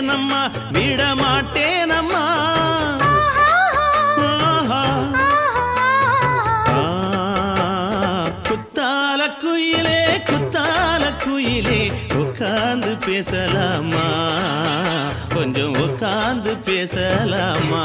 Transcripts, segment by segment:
கேட்டேனம்மா விட மாட்டேனம்மா. ஆஹா. குத்தால குயிலே குத்தால குயிலே உட்கார்ந்து பேசலாமா? கொஞ்சம் உட்கார்ந்து பேசலாமா?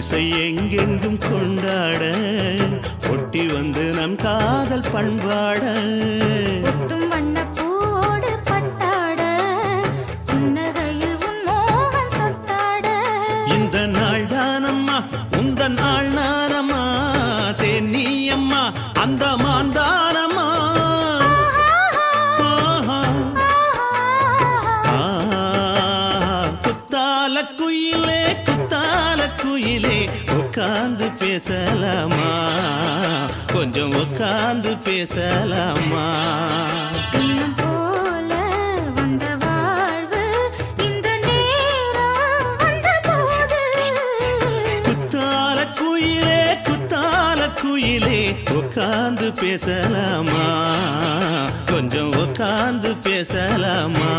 திசை எங்கெங்கும் கொண்டாட ஒட்டி வந்து நம் காதல் பண்பாட. இந்த நாள் தானம்மா உந்த நாள் நானம்மா தென்னியம்மா அந்த மாந்தானம்மா குயிலே உட்கார்ந்து பேசலாமா? கொஞ்சம் உட்கார்ந்து பேசலாமா? குயிலே குத்தால குயிலே உட்கார்ந்து பேசலாமா? கொஞ்சம் உட்கார்ந்து பேசலாமா?